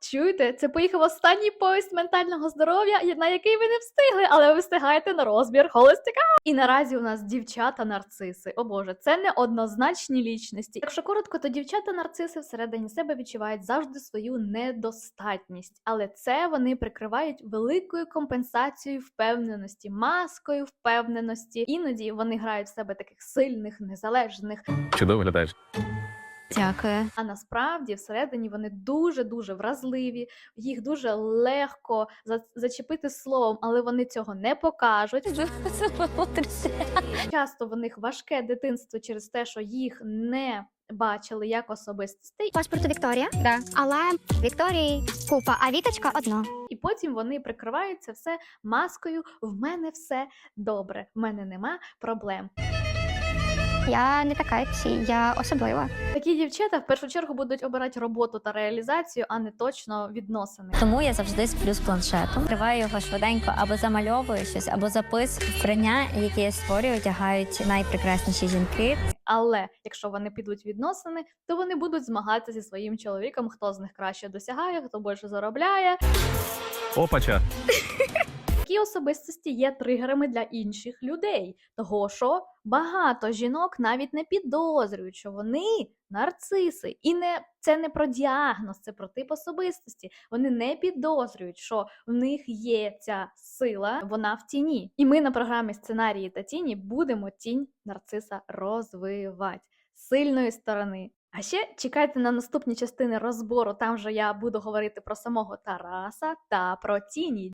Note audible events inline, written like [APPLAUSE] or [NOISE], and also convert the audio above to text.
Чуєте, це поїхав останній поїзд ментального здоров'я, на який ви не встигли, але ви встигаєте на розбір холостяка. І наразі у нас дівчата-нарциси. О Боже, це не однозначні лічності. Якщо коротко, то дівчата-нарциси всередині себе відчувають завжди свою недостатність, але це вони прикривають великою компенсацією впевненості, маскою впевненості. Іноді вони грають в себе таких сильних, незалежних, Чудово виглядаєш. Дякую. а насправді всередині вони дуже дуже вразливі, їх дуже легко за- зачепити словом, але вони цього не покажуть. Часто в них важке дитинство через те, що їх не бачили як особистостей, Паспорту Вікторія, Да. але Вікторії купа, а Віточка одна. і потім вони прикривають це все маскою. В мене все добре, в мене нема проблем. Я не така, як всі, я особлива. Такі дівчата в першу чергу будуть обирати роботу та реалізацію, а не точно відносини. Тому я завжди сплю з планшетом, триваю його швиденько або замальовую щось, або записую вбрання, які я створюю, одягають найпрекрасніші жінки. Але якщо вони підуть відносини, то вони будуть змагатися зі своїм чоловіком, хто з них краще досягає, хто більше заробляє. Опача. [LAUGHS] Особистості є тригерами для інших людей, того що багато жінок навіть не підозрюють, що вони нарциси, і не це не про діагноз, це про тип особистості. Вони не підозрюють, що в них є ця сила, вона в тіні. І ми на програмі сценарії та тіні будемо тінь нарциса розвивати з сильної сторони. А ще чекайте на наступні частини розбору. Там же я буду говорити про самого Тараса та про тіні.